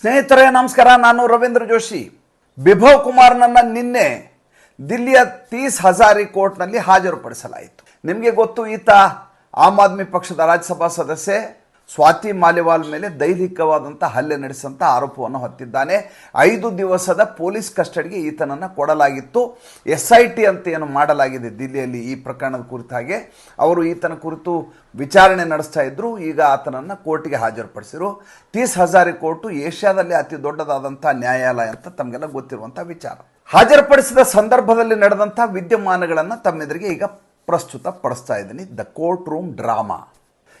ಸ್ನೇಹಿತರೆ, ನಮಸ್ಕಾರ. ನಾನು ರವೀಂದ್ರ ಜೋಶಿ. ವಿಭವ್ ಕುಮಾರ್ ನನ್ನ ನಿನ್ನೆ ದಿಲ್ಲಿಯ ತೀಸ್ ಹಜಾರಿ ಕೋರ್ಟ್ನಲ್ಲಿ ಹಾಜರುಪಡಿಸಲಾಯಿತು. ನಿಮಗೆ ಗೊತ್ತು, ಈತ ಆಮ್ ಆದ್ಮಿ ಪಕ್ಷದ ರಾಜ್ಯಸಭಾ ಸದಸ್ಯೆ. ಸ್ವಾತಿ ಮಾಲಿವಾಲ್ ಮೇಲೆ ದೈಹಿಕವಾದಂಥ ಹಲ್ಲೆ ನಡೆಸಿದಂಥ ಆರೋಪವನ್ನು ಹೊತ್ತಿದ್ದಾನೆ. ಐದು ದಿವಸದ ಪೊಲೀಸ್ ಕಸ್ಟಡಿಗೆ ಈತನನ್ನು ಕೊಡಲಾಗಿತ್ತು. ಎಸ್ ಐ ಟಿ ಅಂತ ಏನು ಮಾಡಲಾಗಿದೆ ದಿಲ್ಲಿಯಲ್ಲಿ ಈ ಪ್ರಕರಣದ ಕುರಿತ ಹಾಗೆ. ಅವರು ಈತನ ಕುರಿತು ವಿಚಾರಣೆ ನಡೆಸ್ತಾ ಇದ್ದರು ಈಗ ಆತನನ್ನು ಕೋರ್ಟಿಗೆ ಹಾಜರುಪಡಿಸಿರು. ತೀಸ್ ಹಜಾರಿ ಕೋರ್ಟು ಏಷ್ಯಾದಲ್ಲಿ ಅತಿ ದೊಡ್ಡದಾದಂಥ ನ್ಯಾಯಾಲಯ ಅಂತ ತಮಗೆಲ್ಲ ಗೊತ್ತಿರುವಂಥ ವಿಚಾರ. ಹಾಜರುಪಡಿಸಿದ ಸಂದರ್ಭದಲ್ಲಿ ನಡೆದಂಥ ವಿದ್ಯಮಾನಗಳನ್ನು ತಮ್ಮೆದುರಿಗೆ ಈಗ ಪ್ರಸ್ತುತ ಪಡಿಸ್ತಾ ಇದ್ದೀನಿ. The courtroom drama.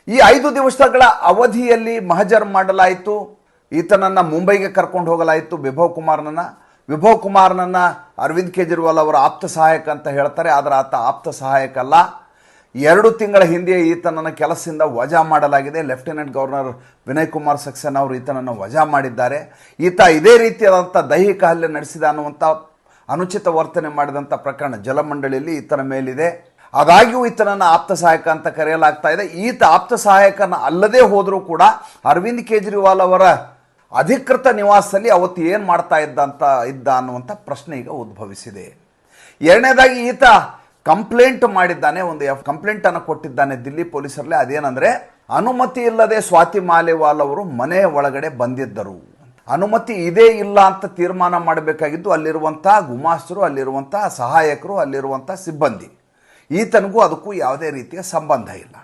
ಈ ಐದು ದಿವಸಗಳ ಅವಧಿಯಲ್ಲಿ ಮಹಜರ್ ಮಾಡಲಾಯಿತು. ಈತನನ್ನು ಮುಂಬೈಗೆ ಕರ್ಕೊಂಡು ಹೋಗಲಾಯಿತು ವಿಭವ್ ಕುಮಾರ್ನನ್ನು. ವಿಭವ್ ಕುಮಾರ್ನನ್ನು ಅರವಿಂದ್ ಕೇಜ್ರಿವಾಲ್ ಅವರ ಆಪ್ತ ಸಹಾಯಕ ಅಂತ ಹೇಳ್ತಾರೆ, ಆದರೆ ಆತ ಆಪ್ತ ಸಹಾಯಕ ಅಲ್ಲ. ಎರಡು ತಿಂಗಳ ಹಿಂದೆ ಈತನನ್ನು ಕೆಲಸದಿಂದ ವಜಾ ಮಾಡಲಾಗಿದೆ. ಲೆಫ್ಟಿನೆಂಟ್ ಗವರ್ನರ್ ವಿನಯ್ ಕುಮಾರ್ ಸಕ್ಸೇನಾ ಅವರು ಈತನನ್ನು ವಜಾ ಮಾಡಿದ್ದಾರೆ. ಈತ ಇದೇ ರೀತಿಯಾದಂಥ ದೈಹಿಕ ಹಲ್ಲೆ ನಡೆಸಿದ ಅನ್ನುವಂಥ ಅನುಚಿತ ವರ್ತನೆ ಮಾಡಿದಂಥ ಪ್ರಕರಣ ಜಲಮಂಡಳಿಯಲ್ಲಿ ಈತನ ಮೇಲಿದೆ. ಆದಾಗ್ಯೂ ಈತನನ್ನು ಆಪ್ತ ಸಹಾಯಕ ಅಂತ ಕರೆಯಲಾಗ್ತಾ ಇದೆ. ಈತ ಆಪ್ತ ಸಹಾಯಕನ ಅಲ್ಲದೆ ಹೋದರೂ ಕೂಡ ಅರವಿಂದ್ ಕೇಜ್ರಿವಾಲ್ ಅವರ ಅಧಿಕೃತ ನಿವಾಸದಲ್ಲಿ ಅವತ್ತು ಏನು ಮಾಡ್ತಾ ಇದ್ದ ಅಂತ ಇದ್ದ ಅನ್ನುವಂಥ ಪ್ರಶ್ನೆ ಈಗ ಉದ್ಭವಿಸಿದೆ. ಎರಡನೇದಾಗಿ ಈತ ಕಂಪ್ಲೇಂಟ್ ಮಾಡಿದ್ದಾನೆ, ಒಂದು ಎಫ್ ಕಂಪ್ಲೇಂಟನ್ನು ಕೊಟ್ಟಿದ್ದಾನೆ ದಿಲ್ಲಿ ಪೊಲೀಸರಲ್ಲಿ. ಅದೇನೆಂದರೆ, ಅನುಮತಿ ಇಲ್ಲದೆ ಸ್ವಾತಿ ಮಾಲೆವಾಲ್ ಅವರು ಮನೆಯ ಒಳಗಡೆ ಬಂದಿದ್ದರು. ಅನುಮತಿ ಇದೇ ಇಲ್ಲ ಅಂತ ತೀರ್ಮಾನ ಮಾಡಬೇಕಾಗಿದ್ದು ಅಲ್ಲಿರುವಂಥ ಗುಮಾಸ್ತರು ಅಲ್ಲಿರುವಂಥ ಸಹಾಯಕರು ಅಲ್ಲಿರುವಂಥ ಸಿಬ್ಬಂದಿ. ಈತನಿಗೂ ಅದಕ್ಕೂ ಯಾವುದೇ ರೀತಿಯ ಸಂಬಂಧ ಇಲ್ಲ.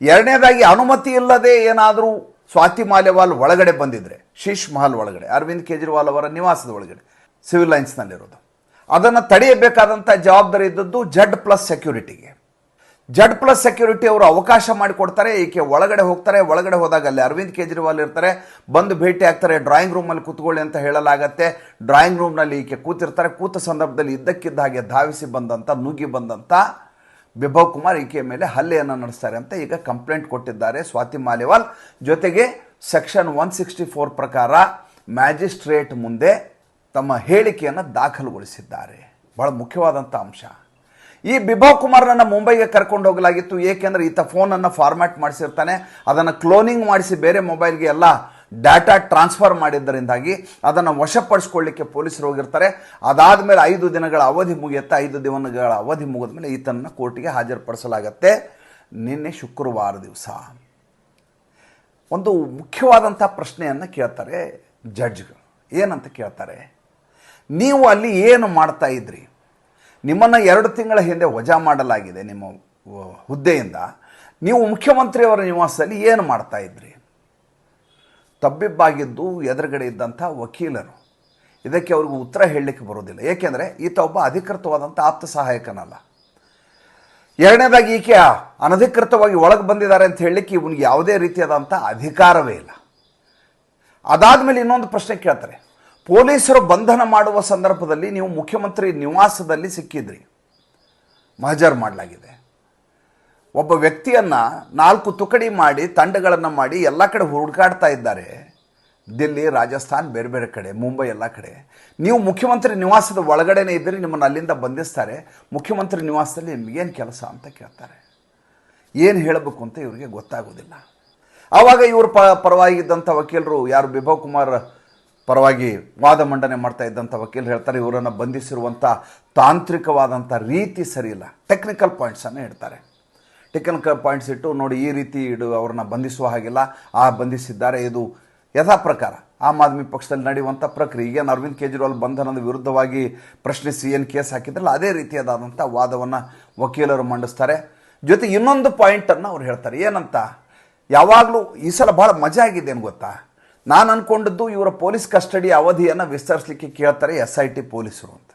ಎರಡನೇದಾಗಿ ಅನುಮತಿ ಇಲ್ಲದೆ ಏನಾದರೂ ಸ್ವಾತಿ ಮಾಲೆವಾಲ್ ಒಳಗಡೆ ಬಂದಿದ್ದರೆ ಶೀಶ್ ಮಹಲ್ ಒಳಗಡೆ, ಅರವಿಂದ್ ಕೇಜ್ರಿವಾಲ್ ಅವರ ನಿವಾಸದ ಒಳಗಡೆ, ಸಿವಿಲ್ ಲೈನ್ಸ್ನಲ್ಲಿರೋದು. ಅದನ್ನು ತಡೆಯಬೇಕಾದಂಥ ಜವಾಬ್ದಾರಿ ಇದ್ದದ್ದು ಜಡ್ ಪ್ಲಸ್ ಸೆಕ್ಯೂರಿಟಿಗೆ. ಜಡ್ ಪ್ಲಸ್ ಸೆಕ್ಯೂರಿಟಿ ಅವರು ಅವಕಾಶ ಮಾಡಿಕೊಡ್ತಾರೆ ಈಕೆ ಒಳಗಡೆ ಹೋಗ್ತಾರೆ, ಒಳಗಡೆ ಹೋದಾಗ ಅಲ್ಲಿ ಅರವಿಂದ್ ಕೇಜ್ರಿವಾಲ್ ಇರ್ತಾರೆ, ಬಂದು ಭೇಟಿ ಆಗ್ತಾರೆ, ಡ್ರಾಯಿಂಗ್ ರೂಮಲ್ಲಿ ಕೂತ್ಕೊಳ್ಳಿ ಅಂತ ಹೇಳಲಾಗತ್ತೆ, ಡ್ರಾಯಿಂಗ್ ರೂಮ್ನಲ್ಲಿ ಈಕೆ ಕೂತಿರ್ತಾರೆ, ಕೂತ ಸಂದರ್ಭದಲ್ಲಿ ಇದ್ದಕ್ಕಿದ್ದ ಹಾಗೆ ಧಾವಿಸಿ ಬಂದಂಥ ನುಗ್ಗಿ ಬಂದಂಥ ಬಿಭವ್ ಕುಮಾರ್ ಈಕೆಯ ಮೇಲೆ ಹಲ್ಲೆಯನ್ನು ನಡೆಸ್ತಾರೆ ಅಂತ ಈಗ ಕಂಪ್ಲೇಂಟ್ ಕೊಟ್ಟಿದ್ದಾರೆ ಸ್ವಾತಿ ಮಾಲಿವಾಲ್. ಜೊತೆಗೆ ಸೆಕ್ಷನ್ ಒನ್ ಸಿಕ್ಸ್ಟಿ ಫೋರ್ ಪ್ರಕಾರ ಮ್ಯಾಜಿಸ್ಟ್ರೇಟ್ ಮುಂದೆ ತಮ್ಮ ಹೇಳಿಕೆಯನ್ನು ದಾಖಲುಗೊಳಿಸಿದ್ದಾರೆ. ಬಹಳ ಮುಖ್ಯವಾದಂಥ ಅಂಶ. ಈ ಬಿಭವ್ ಕುಮಾರ್ನನ್ನು ಮುಂಬೈಗೆ ಕರ್ಕೊಂಡು ಹೋಗಲಾಗಿತ್ತು. ಏಕೆಂದರೆ ಈತ ಫೋನನ್ನು ಫಾರ್ಮ್ಯಾಟ್ ಮಾಡಿಸಿರ್ತಾನೆ. ಅದನ್ನು ಕ್ಲೋನಿಂಗ್ ಮಾಡಿಸಿ ಬೇರೆ ಮೊಬೈಲ್ಗೆ ಎಲ್ಲ ಡಾಟಾ ಟ್ರಾನ್ಸ್ಫರ್ ಮಾಡಿದ್ದರಿಂದಾಗಿ ಅದನ್ನು ವಶಪಡಿಸ್ಕೊಳ್ಳಿಕ್ಕೆ ಪೊಲೀಸರು ಹೋಗಿರ್ತಾರೆ. ಅದಾದ ಮೇಲೆ ಐದು ದಿನಗಳ ಅವಧಿ ಮುಗಿಯುತ್ತೆ. ಐದು ದಿನಗಳ ಅವಧಿ ಮುಗಿದ ಮೇಲೆ ಈತನನ್ನು ಕೋರ್ಟಿಗೆ ಹಾಜರುಪಡಿಸಲಾಗತ್ತೆ. ನಿನ್ನೆ ಶುಕ್ರವಾರ ದಿವಸ. ಒಂದು ಮುಖ್ಯವಾದಂಥ ಪ್ರಶ್ನೆಯನ್ನು ಕೇಳ್ತಾರೆ ಜಡ್ಜ್ಗಳು. ಏನಂತ ಕೇಳ್ತಾರೆ? ನೀವು ಅಲ್ಲಿ ಏನು ಮಾಡ್ತಾ ಇದ್ರಿ? ನಿಮ್ಮನ್ನು ಎರಡು ತಿಂಗಳ ಹಿಂದೆ ವಜಾ ಮಾಡಲಾಗಿದೆ ನಿಮ್ಮ ಹುದ್ದೆಯಿಂದ. ನೀವು ಮುಖ್ಯಮಂತ್ರಿಯವರ ನಿವಾಸದಲ್ಲಿ ಏನು ಮಾಡ್ತಾ ಇದ್ರಿ? ತಬ್ಬಿಬ್ಬಾಗಿದ್ದು ಎದುರುಗಡೆ ಇದ್ದಂಥ ವಕೀಲರು. ಇದಕ್ಕೆ ಅವ್ರಿಗೂ ಉತ್ತರ ಹೇಳಲಿಕ್ಕೆ ಬರೋದಿಲ್ಲ ಏಕೆಂದರೆ ಈತ ಒಬ್ಬ ಅಧಿಕೃತವಾದಂಥ ಆಪ್ತ ಸಹಾಯಕನಲ್ಲ. ಎರಡನೇದಾಗಿ ಈಕೆ ಅನಧಿಕೃತವಾಗಿ ಒಳಗೆ ಬಂದಿದ್ದಾರೆ ಅಂತ ಹೇಳಲಿಕ್ಕೆ ಇವನಿಗೆ ಯಾವುದೇ ರೀತಿಯಾದಂಥ ಅಧಿಕಾರವೇ ಇಲ್ಲ. ಅದಾದಮೇಲೆ ಇನ್ನೊಂದು ಪ್ರಶ್ನೆ ಕೇಳ್ತಾರೆ. ಪೊಲೀಸರು ಬಂಧನ ಮಾಡುವ ಸಂದರ್ಭದಲ್ಲಿ ನೀವು ಮುಖ್ಯಮಂತ್ರಿ ನಿವಾಸದಲ್ಲಿ ಸಿಕ್ಕಿದ್ರಿ. ಮಹಜರ್ ಮಾಡಲಾಗಿದೆ. ಒಬ್ಬ ವ್ಯಕ್ತಿಯನ್ನು ನಾಲ್ಕು ತುಕಡಿ ಮಾಡಿ, ತಂಡಗಳನ್ನು ಮಾಡಿ ಎಲ್ಲ ಕಡೆ ಹುಡುಕಾಡ್ತಾ ಇದ್ದಾರೆ. ದಿಲ್ಲಿ, ರಾಜಸ್ಥಾನ್, ಬೇರೆ ಬೇರೆ ಕಡೆ, ಮುಂಬೈ ಎಲ್ಲ ಕಡೆ. ನೀವು ಮುಖ್ಯಮಂತ್ರಿ ನಿವಾಸದ ಒಳಗಡೆನೇ ಇದ್ದರೆ, ನಿಮ್ಮನ್ನು ಅಲ್ಲಿಂದ ಬಂಧಿಸ್ತಾರೆ. ಮುಖ್ಯಮಂತ್ರಿ ನಿವಾಸದಲ್ಲಿ ನಿಮಗೇನು ಕೆಲಸ ಅಂತ ಕೇಳ್ತಾರೆ. ಏನು ಹೇಳಬೇಕು ಅಂತ ಇವರಿಗೆ ಗೊತ್ತಾಗೋದಿಲ್ಲ. ಆವಾಗ ಇವರು ಪ ಪರವಾಗಿದ್ದಂಥ ವಕೀಲರು ಯಾರು? ಬಿಭವ್ ಕುಮಾರ್ ಪರವಾಗಿ ವಾದ ಮಂಡನೆ ಮಾಡ್ತಾ ಇದ್ದಂಥ ವಕೀಲರು ಹೇಳ್ತಾರೆ, ಇವರನ್ನು ಬಂಧಿಸಿರುವಂಥ ತಾಂತ್ರಿಕವಾದಂಥ ರೀತಿ ಸರಿಯಿಲ್ಲ ಟೆಕ್ನಿಕಲ್ ಪಾಯಿಂಟ್ಸನ್ನು ಹೇಳ್ತಾರೆ. ಟೆಕ್ನಿಕಲ್ ಪಾಯಿಂಟ್ಸ್ ಇಟ್ಟು ನೋಡಿ ಈ ರೀತಿ ಇಡು, ಅವ್ರನ್ನ ಬಂಧಿಸುವ ಹಾಗಿಲ್ಲ. ಆ ಬಂಧಿಸಿದ್ದಾರೆ, ಇದು ಯಥಾ ಪ್ರಕಾರ ಆಮ್ ಆದ್ಮಿ ಪಕ್ಷದಲ್ಲಿ ನಡೆಯುವಂಥ ಪ್ರಕ್ರಿಯೆ. ಈಗೇನು ಅರವಿಂದ್ ಕೇಜ್ರಿವಾಲ್ ಬಂಧನದ ವಿರುದ್ಧವಾಗಿ ಪ್ರಶ್ನಿಸಿ ಏನು ಕೇಸ್ ಹಾಕಿದ್ರಲ್ಲ, ಅದೇ ರೀತಿಯಾದಂಥ ವಾದವನ್ನು ವಕೀಲರು ಮಂಡಿಸ್ತಾರೆ. ಜೊತೆ ಇನ್ನೊಂದು ಪಾಯಿಂಟನ್ನು ಅವ್ರು ಹೇಳ್ತಾರೆ. ಏನಂತ? ಯಾವಾಗಲೂ ಈ ಸಲ ಭಾಳ ಮಜಾ ಆಗಿದೆ ಏನು ಗೊತ್ತಾ? ನಾನು ಅಂದ್ಕೊಂಡಿದ್ದು ಇವರ ಪೊಲೀಸ್ ಕಸ್ಟಡಿ ಅವಧಿಯನ್ನು ವಿಸ್ತರಿಸಲಿಕ್ಕೆ ಕೇಳ್ತಾರೆ ಎಸ್ ಐ ಟಿ ಪೊಲೀಸರು ಅಂತ.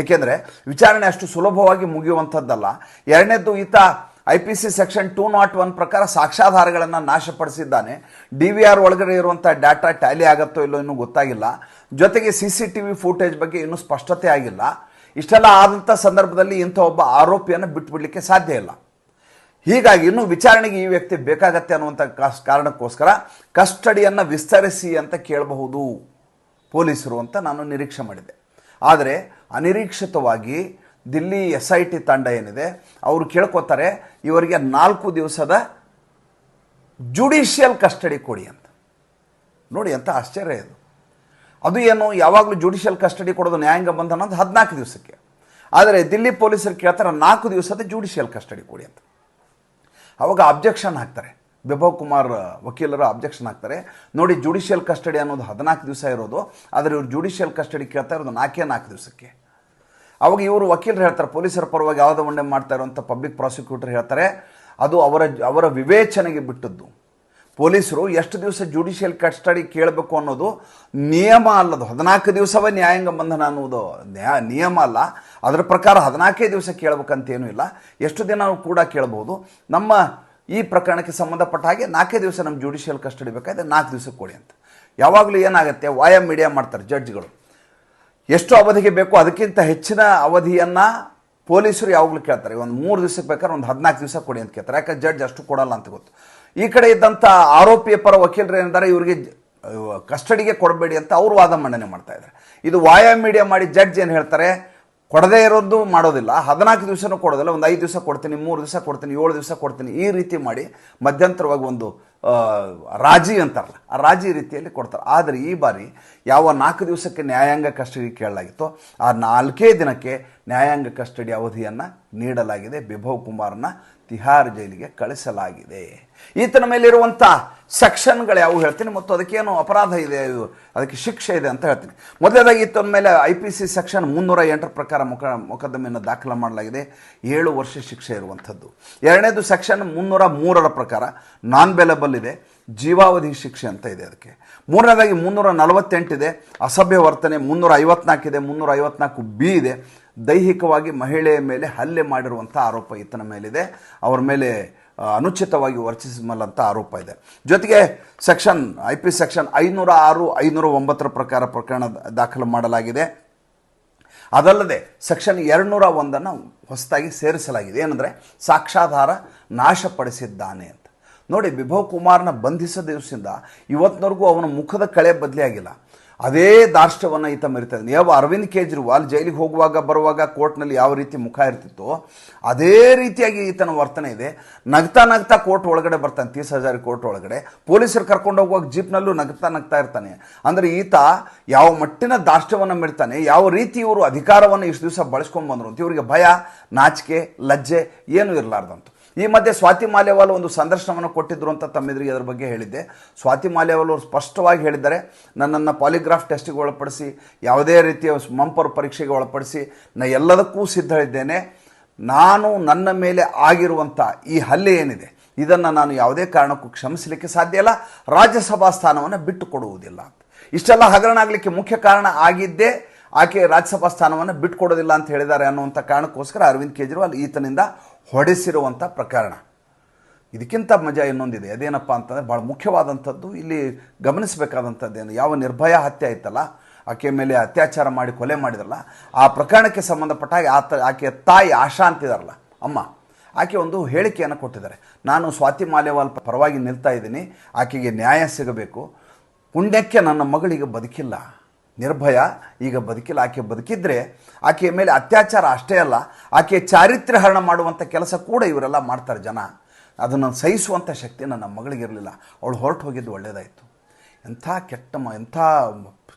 ಏಕೆಂದರೆ ವಿಚಾರಣೆ ಅಷ್ಟು ಸುಲಭವಾಗಿ ಮುಗಿಯುವಂಥದ್ದಲ್ಲ. ಎರಡನೇದ್ದು ಈತ I P C section two nought one ಪ್ರಕಾರ ಸಾಕ್ಷ್ಯಾಧಾರಗಳನ್ನು ನಾಶಪಡಿಸಿದ್ದಾನೆ. ಡಿ ವಿ ಆರ್ ಒಳಗಡೆ ಇರುವಂಥ ಡಾಟಾ ಟ್ಯಾಲಿ ಆಗುತ್ತೋ ಇಲ್ಲೋ ಇನ್ನೂ ಗೊತ್ತಾಗಿಲ್ಲ. ಜೊತೆಗೆ C C T V footage ಬಗ್ಗೆ ಇನ್ನೂ ಸ್ಪಷ್ಟತೆ ಆಗಿಲ್ಲ. ಇಷ್ಟೆಲ್ಲ ಆದಂಥ ಸಂದರ್ಭದಲ್ಲಿ ಇಂಥ ಒಬ್ಬ ಆರೋಪಿಯನ್ನು ಬಿಟ್ಬಿಡಲಿಕ್ಕೆ ಸಾಧ್ಯ ಇಲ್ಲ. ಹೀಗಾಗಿ ಇನ್ನೂ ವಿಚಾರಣೆಗೆ ಈ ವ್ಯಕ್ತಿ ಬೇಕಾಗತ್ತೆ ಅನ್ನುವಂಥ ಕಾಸ್- ಕಾರಣಕ್ಕೋಸ್ಕರ ಕಸ್ಟಡಿಯನ್ನು ವಿಸ್ತರಿಸಿ ಅಂತ ಕೇಳಬಹುದು ಪೊಲೀಸರು ಅಂತ ನಾನು ನಿರೀಕ್ಷೆ ಮಾಡಿದೆ. ಆದರೆ ಅನಿರೀಕ್ಷಿತವಾಗಿ ದಿಲ್ಲಿ ಎಸ್ ಐ ಟಿ ತಂಡ ಏನಿದೆ, ಅವರು ಕೇಳ್ಕೋತಾರೆ, ಇವರಿಗೆ ನಾಲ್ಕು ದಿವಸದ ಜುಡಿಷಿಯಲ್ ಕಸ್ಟಡಿ ಕೊಡಿ ಅಂತ. ನೋಡಿ ಅಂತ ಆಶ್ಚರ್ಯ ಇದು. ಅದು ಏನು, ಯಾವಾಗಲೂ ಜುಡಿಷಿಯಲ್ ಕಸ್ಟಡಿ ಕೊಡೋದು ನ್ಯಾಯಾಂಗ ಬಂಧನ ಅನ್ನೋದು ಹದಿನಾಲ್ಕು ದಿವಸಕ್ಕೆ. ಆದರೆ ದಿಲ್ಲಿ ಪೊಲೀಸರು ಕೇಳ್ತಾರೆ, ನಾಲ್ಕು ದಿವಸದ ಜುಡಿಷಿಯಲ್ ಕಸ್ಟಡಿ ಕೊಡಿ ಅಂತ. ಅವಾಗ ಅಬ್ಜೆಕ್ಷನ್ ಹಾಕ್ತಾರೆ. ವಿಭವ್ ಕುಮಾರ್ ವಕೀಲರು ಅಬ್ಜೆಕ್ಷನ್ ಹಾಕ್ತಾರೆ. ನೋಡಿ, ಜುಡಿಷಿಯಲ್ ಕಸ್ಟಡಿ ಅನ್ನೋದು ಹದಿನಾಲ್ಕು ದಿವಸ ಇರೋದು, ಆದರೆ ಇವರು ಜುಡಿಷಿಯಲ್ ಕಸ್ಟಡಿ ಕೇಳ್ತಾ ಇರೋದು ನಾಲ್ಕೇ ನಾಲ್ಕು ದಿವಸಕ್ಕೆ. ಅವಾಗ ಇವರು ವಕೀಲರು ಹೇಳ್ತಾರೆ, ಪೊಲೀಸರ ಪರವಾಗಿ ಯಾವುದೋ ಒಂದೇ ಮಾಡ್ತಾ ಇರುವಂಥ ಪಬ್ಲಿಕ್ ಪ್ರಾಸಿಕ್ಯೂಟರ್ ಹೇಳ್ತಾರೆ, ಅದು ಅವರ ಅವರ ವಿವೇಚನೆಗೆ ಬಿಟ್ಟದ್ದು. ಪೊಲೀಸರು ಎಷ್ಟು ದಿವಸ ಜುಡಿಷಿಯಲ್ ಕಸ್ಟಡಿ ಕೇಳಬೇಕು ಅನ್ನೋದು ನಿಯಮ ಅಲ್ಲದು. ಹದಿನಾಲ್ಕು ದಿವಸವೇ ನ್ಯಾಯಾಂಗ ಬಂಧನ ಅನ್ನೋದು ನ್ಯಾ, ನಿಯಮ ಅಲ್ಲ. ಅದರ ಪ್ರಕಾರ ಹದಿನಾಲ್ಕೇ ದಿವಸ ಕೇಳಬೇಕಂತೇನೂ ಇಲ್ಲ. ಎಷ್ಟು ದಿನ ಕೂಡ ಕೇಳಬಹುದು ನಮ್ಮ ಈ ಪ್ರಕರಣಕ್ಕೆ ಸಂಬಂಧಪಟ್ಟ ಹಾಗೆ ನಾಲ್ಕೇ ದಿವಸ ನಮ್ಮ ಜುಡಿಷಿಯಲ್ ಕಸ್ಟಡಿ ಬೇಕಾದ್ರೆ ನಾಲ್ಕು ದಿವಸ ಕೊಡಿ ಅಂತ. ಯಾವಾಗಲೂ ಏನಾಗುತ್ತೆ ವಾಯ ಮೀಡಿಯಾ ಮಾಡ್ತಾರೆ ಜಡ್ಜ್ಗಳು. ಎಷ್ಟು ಅವಧಿಗೆ ಬೇಕೋ, ಅದಕ್ಕಿಂತ ಹೆಚ್ಚಿನ ಅವಧಿಯನ್ನು ಪೊಲೀಸರು ಯಾವಾಗಲೂ ಕೇಳ್ತಾರೆ. ಒಂದು ಮೂರು ದಿವಸಕ್ಕೆ ಬೇಕಾದ್ರೆ ಒಂದು ಹದಿನಾಲ್ಕು ದಿವಸ ಕೊಡಿ ಅಂತ ಕೇಳ್ತಾರೆ. ಯಾಕಂದ್ರೆ ಜಡ್ಜ್ ಅಷ್ಟು ಕೊಡಲ್ಲ ಅಂತ ಗೊತ್ತು. ಈ ಕಡೆ ಇದ್ದಂಥ ಆರೋಪಿಯ ಪರ ವಕೀಲರು ಏನಿದ್ದಾರೆ, ಇವರಿಗೆ ಕಸ್ಟಡಿಗೆ ಕೊಡಬೇಡಿ ಅಂತ ಅವರು ವಾದ ಮಂಡನೆ ಮಾಡ್ತಾ ಇದ್ದಾರೆ. ಇದು ವಾಯಾ ಮೀಡಿಯಾ ಮಾಡಿ ಜಡ್ಜ್ ಏನು ಹೇಳ್ತಾರೆ ಕೊಡದೇ ಇರೋದು ಮಾಡೋದಿಲ್ಲ. ಹದಿನಾಲ್ಕು ದಿವಸನೂ ಕೊಡೋದಿಲ್ಲ. ಒಂದು ಐದು ದಿವಸ ಕೊಡ್ತೀನಿ, ಮೂರು ದಿವಸ ಕೊಡ್ತೀನಿ, ಏಳು ದಿವಸ ಕೊಡ್ತೀನಿ ಈ ರೀತಿ ಮಾಡಿ ಮಧ್ಯಂತರವಾಗಿ ಒಂದು ರಾಜಿ ಅಂತಾರಲ್ಲ, ಆ ರಾಜಿ ರೀತಿಯಲ್ಲಿ ಕೊಡ್ತಾರೆ. ಆದರೆ ಈ ಬಾರಿ ಯಾವ ನಾಲ್ಕು ದಿವಸಕ್ಕೆ ನ್ಯಾಯಾಂಗ ಕಸ್ಟಡಿ ಕೇಳಲಾಗಿತ್ತೋ, ಆ ನಾಲ್ಕೇ ದಿನಕ್ಕೆ ನ್ಯಾಯಾಂಗ ಕಸ್ಟಡಿ ಅವಧಿಯನ್ನು ನೀಡಲಾಗಿದೆ. ಬಿಭವ್ ಕುಮಾರ್ನ ತಿಹಾರ್ ಜೈಲಿಗೆ ಕಳಿಸಲಾಗಿದೆ. ಈತನ ಮೇಲಿರುವಂಥ ಸೆಕ್ಷನ್ಗಳು ಯಾವು ಹೇಳ್ತೀನಿ ಮತ್ತು ಅದಕ್ಕೇನು ಅಪರಾಧ ಇದೆ ಅದಕ್ಕೆ ಶಿಕ್ಷೆ ಇದೆ ಅಂತ ಹೇಳ್ತೀನಿ. ಮೊದಲನೇದಾಗಿ ಈತನ ಮೇಲೆ ಐ ಪಿ ಸಿ ಸೆಕ್ಷನ್ ಮುನ್ನೂರ ಎಂಟರ ಪ್ರಕಾರ ಮುಖ ಮೊಕದ್ದಮೆಯನ್ನು ದಾಖಲು ಮಾಡಲಾಗಿದೆ. ಏಳು ವರ್ಷ ಶಿಕ್ಷೆ ಇರುವಂಥದ್ದು. ಎರಡನೇದು ಸೆಕ್ಷನ್ ಮುನ್ನೂರ ಮೂರರ ಪ್ರಕಾರ ನಾನ್ ಬೆಲೆಬಲ್ ಇದೆ. ಜೀವಾವಧಿ ಶಿಕ್ಷೆ ಅಂತ ಇದೆ ಅದಕ್ಕೆ. ಮೂರನೇದಾಗಿ ಮುನ್ನೂರ ನಲವತ್ತೆಂಟಿದೆ ಅಸಭ್ಯ ವರ್ತನೆ ಮುನ್ನೂರ ಐವತ್ನಾಲ್ಕಿದೆ ಮುನ್ನೂರ ಐವತ್ನಾಲ್ಕು ಬಿ ಇದೆ. ದೈಹಿಕವಾಗಿ ಮಹಿಳೆಯ ಮೇಲೆ ಹಲ್ಲೆ ಮಾಡಿರುವಂಥ ಆರೋಪ ಈತನ ಮೇಲಿದೆ. ಅವರ ಮೇಲೆ ಅನುಚಿತವಾಗಿ ವರ್ತಿಸಿಮಲ್ಲಂತ ಆರೋಪ ಇದೆ. ಜೊತೆಗೆ ಸೆಕ್ಷನ್, ಐ ಪಿ ಸೆಕ್ಷನ್ ಐನೂರ ಆರು, ಐನೂರ ಒಂಬತ್ತರ ಪ್ರಕಾರ ಪ್ರಕರಣ ದಾಖಲು ಮಾಡಲಾಗಿದೆ. ಅದಲ್ಲದೆ ಸೆಕ್ಷನ್ ಎರಡುನೂರ ಒಂದನ್ನು ಹೊಸದಾಗಿ ಸೇರಿಸಲಾಗಿದೆ. ಏನಂದರೆ ಸಾಕ್ಷಾಧಾರ ನಾಶಪಡಿಸಿದ್ದಾನೆ ಅಂತ. ನೋಡಿ, ವಿಭವ್ ಕುಮಾರ್ನ ಬಂಧಿಸಿದ ದಿವಸದಿಂದ ಇವತ್ತಿನವರೆಗೂ ಅವನ ಮುಖದ ಕಳೆ ಬದಲಿ ಆಗಿಲ್ಲ ಅದೇ ದಾರ್ಷ್ಟ್ಯವನ್ನು ಈತ ಮೆರಿತಾನೆ ಯಾವ ಅರವಿಂದ್ ಕೇಜ್ರಿವಾಲ್ ಜೈಲಿಗೆ ಹೋಗುವಾಗ, ಬರುವಾಗ ಕೋರ್ಟ್ನಲ್ಲಿ ಯಾವ ರೀತಿ ಮುಖ ಇರ್ತಿತ್ತೋ, ಅದೇ ರೀತಿಯಾಗಿ ಈತನ ವರ್ತನೆ ಇದೆ. ನಗ್ತಾ ನಗ್ತಾ ಕೋರ್ಟ್ ಒಳಗಡೆ ಬರ್ತಾನೆ ತೀಸ್ ಹಜಾರಿ ಕೋರ್ಟ್ ಒಳಗಡೆ. ಪೊಲೀಸರು ಕರ್ಕೊಂಡು ಹೋಗುವಾಗ ಜೀಪ್ನಲ್ಲೂ ನಗ್ತಾ ನಗ್ತಾ ಇರ್ತಾನೆ. ಅಂದರೆ ಈತ ಯಾವ ಮಟ್ಟಿನ ದಾರ್ಷ್ಟ್ಯವನ್ನು ಮಿಡ್ತಾನೆ ಯಾವ ರೀತಿ ಇವರು ಅಧಿಕಾರವನ್ನು ಇಷ್ಟು ದಿವಸ ಬಳಸ್ಕೊಂಡು ಬಂದರು ಅಂತ ಇವರಿಗೆ ಭಯ, ನಾಚಿಕೆ, ಲಜ್ಜೆ ಏನೂ ಇರಲಾರ್ದಂತು. ಈ ಮಧ್ಯೆ ಸ್ವಾತಿ ಮಾಲೆವಾಲ್ ಒಂದು ಸಂದರ್ಶನವನ್ನು ಕೊಟ್ಟಿದ್ರು ಅಂತ ತಮ್ಮೆದುರಿಗೆ ಅದರ ಬಗ್ಗೆ ಹೇಳಿದ್ದೆ. ಸ್ವಾತಿ ಮಾಲೆವಾಲ್ ಅವರು ಸ್ಪಷ್ಟವಾಗಿ ಹೇಳಿದ್ದಾರೆ, ನನ್ನನ್ನು ಪಾಲಿಗ್ರಾಫ್ ಟೆಸ್ಟಿಗೆ ಒಳಪಡಿಸಿ, ಯಾವುದೇ ರೀತಿಯ ಮಂಪರ್ ಪರೀಕ್ಷೆಗೆ ಒಳಪಡಿಸಿ, ನಾ ಎಲ್ಲದಕ್ಕೂ ಸಿದ್ಧಳಿದ್ದೇನೆ ನಾನು ನನ್ನ ಮೇಲೆ ಆಗಿರುವಂಥ ಈ ಹಲ್ಲೆ ಏನಿದೆ, ಇದನ್ನು ನಾನು ಯಾವುದೇ ಕಾರಣಕ್ಕೂ ಕ್ಷಮಿಸಲಿಕ್ಕೆ ಸಾಧ್ಯ ಇಲ್ಲ, ರಾಜ್ಯಸಭಾ ಸ್ಥಾನವನ್ನು ಬಿಟ್ಟು ಕೊಡುವುದಿಲ್ಲ ಇಷ್ಟೆಲ್ಲ ಹಗರಣ ಆಗಲಿಕ್ಕೆ ಮುಖ್ಯ ಕಾರಣ ಆಗಿದ್ದೇ, ಆಕೆ ರಾಜ್ಯಸಭಾ ಸ್ಥಾನವನ್ನು ಬಿಟ್ಕೊಡೋದಿಲ್ಲ ಅಂತ ಹೇಳಿದ್ದಾರೆ ಅನ್ನುವಂಥ ಕಾರಣಕ್ಕೋಸ್ಕರ ಅರವಿಂದ್ ಕೇಜ್ರಿವಾಲ್ ಈತನಿಂದ ಹೊಡೆಸಿರುವಂಥ ಪ್ರಕರಣ. ಇದಕ್ಕಿಂತ ಮಜಾ ಇನ್ನೊಂದಿದೆ. ಅದೇನಪ್ಪ ಅಂತಂದರೆ ಭಾಳ ಮುಖ್ಯವಾದಂಥದ್ದು, ಇಲ್ಲಿ ಗಮನಿಸಬೇಕಾದಂಥದ್ದೇನು, ಯಾವ ನಿರ್ಭಯ ಹತ್ಯೆ ಆಯ್ತಲ್ಲ, ಆಕೆ ಮೇಲೆ ಅತ್ಯಾಚಾರ ಮಾಡಿ ಕೊಲೆ ಮಾಡಿದ್ರಲ್ಲ, ಆ ಪ್ರಕರಣಕ್ಕೆ ಸಂಬಂಧಪಟ್ಟ ಹಾಗೆ ಆತ, ಆಕೆಯ ತಾಯಿ ಆಶಾ ಅಂತಿದಾರಲ್ಲ ಅಮ್ಮ, ಆಕೆ ಒಂದು ಹೇಳಿಕೆಯನ್ನು ಕೊಟ್ಟಿದ್ದಾರೆ. ನಾನು ಸ್ವಾತಿ ಮಾಲೆವಾಲ್ ಪರವಾಗಿ ನಿಲ್ತಾ ಇದ್ದೀನಿ, ಆಕೆಗೆ ನ್ಯಾಯ ಸಿಗಬೇಕು, ಪುಣ್ಯಕ್ಕೆ ನನ್ನ ಮಗಳಿಗೆ ಬದುಕಿಲ್ಲ ನಿರ್ಭಯ, ಈಗ ಬದುಕಿಲ್ಲ. ಆಕೆ ಬದುಕಿದ್ರೆ ಆಕೆಯ ಮೇಲೆ ಅತ್ಯಾಚಾರ ಅಷ್ಟೇ ಅಲ್ಲ, ಆಕೆಯ ಚಾರಿತ್ರ್ಯ ಹರಣ ಮಾಡುವಂಥ ಕೆಲಸ ಕೂಡ ಇವರೆಲ್ಲ ಮಾಡ್ತಾರೆ ಜನ. ಅದನ್ನು ಸಹಿಸುವಂಥ ಶಕ್ತಿ ನನ್ನ ಮಗಳಿಗಿರಲಿಲ್ಲ ಅವಳು ಹೊರಟು ಹೋಗಿದ್ದು ಒಳ್ಳೆಯದಾಯಿತು ಎಂಥ ಕೆಟ್ಟ ಮ, ಎಂಥ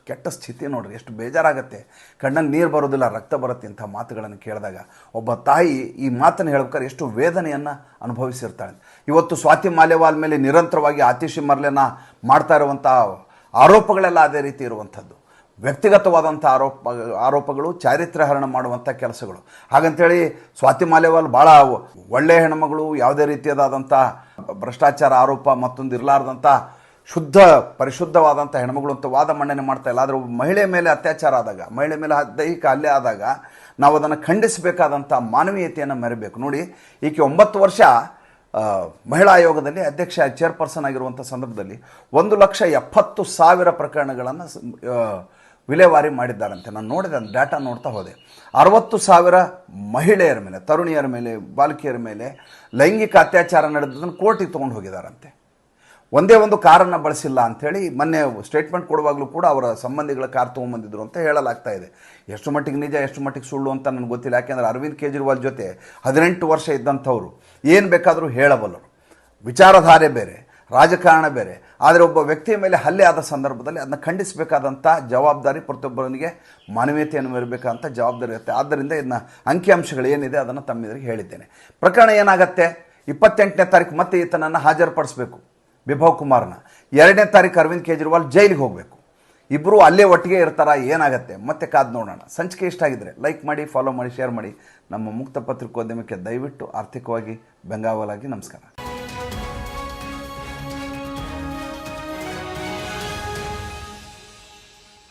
ಕೆಟ್ಟ ಸ್ಥಿತಿ ನೋಡ್ರಿ. ಎಷ್ಟು ಬೇಜಾರಾಗತ್ತೆ. ಕಣ್ಣಲ್ಲಿ ನೀರು ಬರೋದಿಲ್ಲ, ರಕ್ತ ಬರುತ್ತೆ ಇಂಥ ಮಾತುಗಳನ್ನು ಕೇಳಿದಾಗ. ಒಬ್ಬ ತಾಯಿ ಈ ಮಾತನ್ನು ಹೇಳ್ಬೇಕಾದ್ರೆ ಎಷ್ಟು ವೇದನೆಯನ್ನು ಅನುಭವಿಸಿರ್ತಾಳೆ. ಇವತ್ತು ಸ್ವಾತಿ ಮಾಲೆವಾಲ್ ಮೇಲೆ ನಿರಂತರವಾಗಿ ಆತಿಶಿ ಮರ್ಲೆನ ಮಾಡ್ತಾ ಇರುವಂಥ ಆರೋಪಗಳೆಲ್ಲ ಅದೇ ರೀತಿ ಇರುವಂಥದ್ದು. ವ್ಯಕ್ತಿಗತವಾದಂಥ ಆರೋಪ, ಆರೋಪಗಳು ಚಾರಿತ್ರ್ಯಹರಣ ಮಾಡುವಂಥ ಕೆಲಸಗಳು. ಹಾಗಂತೇಳಿ ಸ್ವಾತಿ ಮಾಲೆವಾಲ್ ಭಾಳ ಒಳ್ಳೆಯ ಹೆಣ್ಮಗಳು, ಯಾವುದೇ ರೀತಿಯಾದಂಥ ಭ್ರಷ್ಟಾಚಾರ ಆರೋಪ ಮತ್ತೊಂದು ಇರಲಾರ್ದಂಥ ಶುದ್ಧ, ಪರಿಶುದ್ಧವಾದಂಥ ಹೆಣ್ಮಗಳು ಅಂತ ವಾದ ಮಂಡನೆ ಮಾಡ್ತಾ ಇಲ್ಲ. ಆದರೆ ಮಹಿಳೆ ಮೇಲೆ ಅತ್ಯಾಚಾರ ಆದಾಗ, ಮಹಿಳೆ ಮೇಲೆ ದೈಹಿಕ ಹಲ್ಲೆ ಆದಾಗ ನಾವು ಅದನ್ನು ಖಂಡಿಸಬೇಕಾದಂಥ ಮಾನವೀಯತೆಯನ್ನು ಮೆರಬೇಕು. ನೋಡಿ, ಈಕೆ ಒಂಬತ್ತು ವರ್ಷ ಮಹಿಳಾ ಆಯೋಗದಲ್ಲಿ ಅಧ್ಯಕ್ಷ, ಚೇರ್ಪರ್ಸನ್ ಆಗಿರುವಂಥ ಸಂದರ್ಭದಲ್ಲಿ ಒಂದು ಲಕ್ಷ ಎಪ್ಪತ್ತು ಸಾವಿರ ಪ್ರಕರಣಗಳನ್ನು ವಿಲೇವಾರಿ ಮಾಡಿದ್ದಾರಂತೆ. ನಾನು ನೋಡಿದೆ, ನಾನು ಡಾಟಾ ನೋಡ್ತಾ ಹೋದೆ. ಅರವತ್ತು ಸಾವಿರ ಮಹಿಳೆಯರ ಮೇಲೆ, ತರುಣಿಯರ ಮೇಲೆ, ಬಾಲಕಿಯರ ಮೇಲೆ ಲೈಂಗಿಕ ಅತ್ಯಾಚಾರ ನಡೆದದನ್ನು ಕೋರ್ಟಿಗೆ ತೊಗೊಂಡು ಹೋಗಿದ್ದಾರಂತೆ. ಒಂದೇ ಒಂದು ಕಾರನ್ನು ಬಳಸಿಲ್ಲ ಅಂಥೇಳಿ ಮೊನ್ನೆ ಸ್ಟೇಟ್ಮೆಂಟ್ ಕೊಡುವಾಗಲೂ ಕೂಡ ಅವರ ಸಂಬಂಧಿಗಳ ಕಾರ್ ತೊಗೊಂಬಂದಿದ್ರು ಅಂತ ಹೇಳಲಾಗ್ತಾ ಇದೆ. ಎಷ್ಟು ಮಟ್ಟಿಗೆ ನಿಜ, ಎಷ್ಟು ಮಟ್ಟಿಗೆ ಸುಳ್ಳು ಅಂತ ನನಗೆ ಗೊತ್ತಿಲ್ಲ. ಯಾಕೆಂದರೆ ಅರವಿಂದ್ ಕೇಜ್ರಿವಾಲ್ ಜೊತೆ ಹದಿನೆಂಟು ವರ್ಷ ಇದ್ದಂಥವ್ರು. ಏನು ಬೇಕಾದರೂ ಹೇಳಬಲ್ಲರು. ವಿಚಾರಧಾರೆ ಬೇರೆ. ರಾಜಕಾರಣ ಬೇರೆ. ಆದರೆ ಒಬ್ಬ ವ್ಯಕ್ತಿಯ ಮೇಲೆ ಹಲ್ಲೆ ಆದ ಸಂದರ್ಭದಲ್ಲಿ ಅದನ್ನ ಖಂಡಿಸಬೇಕಾದಂಥ ಜವಾಬ್ದಾರಿ ಪ್ರತಿಯೊಬ್ಬರನಿಗೆ ಮಾನವೀಯತೆಯನ್ನು ಇರಬೇಕಂತ ಜವಾಬ್ದಾರಿ ಇರುತ್ತೆ. ಆದ್ದರಿಂದ ಇದನ್ನ ಅಂಕಿಅಂಶಗಳು ಏನಿದೆ ಅದನ್ನು ತಮ್ಮೆದುರಿಗೆ ಹೇಳಿದ್ದೇನೆ. ಪ್ರಕರಣ ಏನಾಗುತ್ತೆ? ಇಪ್ಪತ್ತೆಂಟನೇ ತಾರೀಕು ಮತ್ತೆ ಈತನನ್ನು ಹಾಜರುಪಡಿಸಬೇಕು ವಿಭವ್ ಕುಮಾರ್ನ. ಎರಡನೇ ತಾರೀಕು ಅರವಿಂದ್ ಕೇಜ್ರಿವಾಲ್ ಜೈಲಿಗೆ ಹೋಗಬೇಕು. ಇಬ್ಬರು ಅಲ್ಲೇ ಒಟ್ಟಿಗೆ ಇರ್ತಾರ? ಏನಾಗುತ್ತೆ? ಮತ್ತೆ ಕಾದು ನೋಡೋಣ. ಸಂಚಿಕೆ ಇಷ್ಟ ಆಗಿದ್ರೆ ಲೈಕ್ ಮಾಡಿ, ಫಾಲೋ ಮಾಡಿ, ಶೇರ್ ಮಾಡಿ. ನಮ್ಮ ಮುಕ್ತ ಪತ್ರಿಕೋದ್ಯಮಕ್ಕೆ ದಯವಿಟ್ಟು ಆರ್ಥಿಕವಾಗಿ ಬೆಂಗಾವಲಾಗಿ ನಮಸ್ಕಾರ.